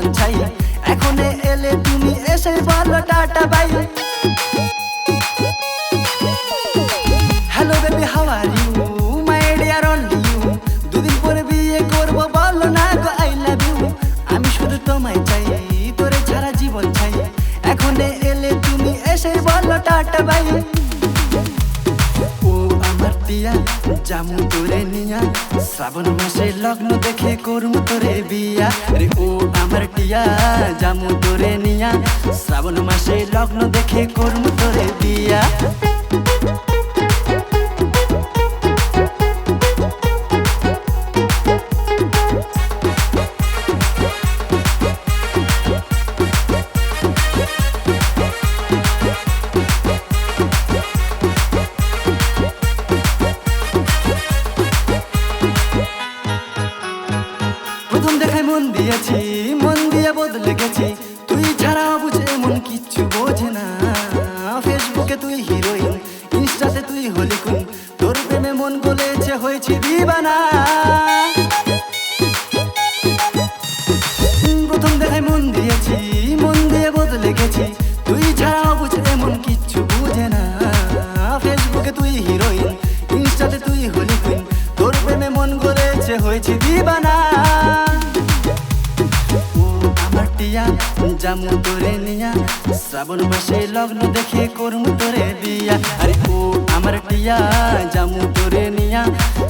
তোমায় চাই। এখন এলে তুমি এসে বলো, tata bye hello baby how are you my dear only you দুদিন না গো আই লাভ আমি শুধু তোমায় চাই, তোরে ছাড়া জীবন চাই। এখন এলে তুমি এসে বলো, টাটা বাই টিয়া জামু তোরে নিয়া। শ্রাবণ মাসে লগ্ন দেখে করমু তোরে বিয়া। রে ও আমার টিয়া জামু তোরে নিয়া। শ্রাবণ মাসে লগ্ন দেখে করমু তোরে মন দিয়েছি, মন দিয়ে বদলে গেছি। তুই ছাড়া বুঝে এমন কিচ্ছু বোঝে না। ফেসবুকে তুই হিরোইন ইনস্টাতে তুই হলি কুন তোর প্রেমে মন গলেছে, হয়েছে দিবানা। প্রথম দেখায় মন দিয়েছি, মন দিয়ে বদলে গেছি। তুই ছাড়া বুঝে কিচ্ছু না। ফেসবুকে তুই হিরোইন ইনস্টাতে তুই হলি তোর প্রেমে মন গলেছে, হয়েছে দিবানা। টিয়া জামু তোরে নিয়া, শ্রাবণ মাসে লগ্ন দেখে করমু তোরে বিয়া আরে ও আমার টিয়া, জামু তোরে নিয়া,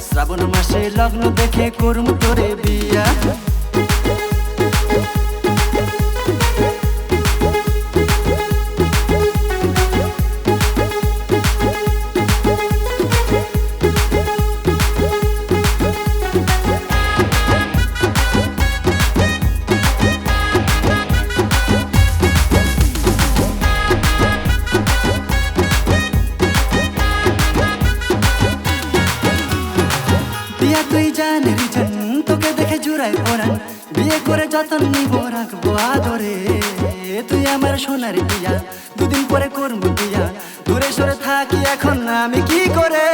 শ্রাবণ মাসে লগ্ন দেখে করমু তোরে বিয়া বিয়া তুই জন তোকে দেখে জুড়াই পড়ান বিয়ে করে যতন নিব রাখব আদরে। তুই আমার সোনার বিয়া দুদিন পরে করব বিয়া। দূরে সরে থাকি এখন আমি কি করে?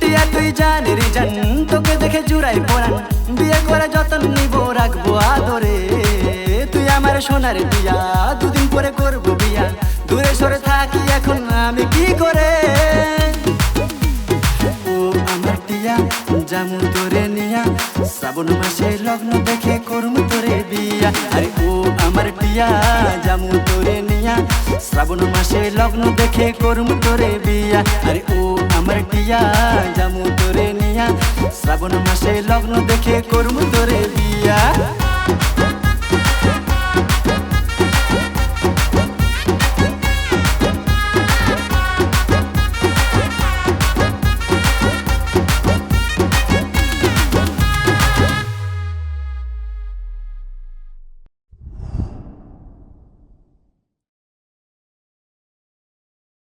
তুই জন তোকে দেখে জুড়াই বিয়ে করে যতন নিব রাখব আদরে। তুই আমার সোনার বিয়া দুদিন পরে করব বিয়া। দূরে সরে থাকি এখন আমি কি করে? শ্রাবণ মাসে লগ্ন দেখে করমু তোরে বিয়া। আরে ও আমার টিয়া জামু তোরে নিয়া। শ্রাবণ মাসে লগ্ন দেখে করমু তোরে বিয়া। আরে ও আমার টিয়া জামু তোরে নিয়া। শ্রাবণ মাসে লগ্ন দেখে করুম তোরে বিয়া।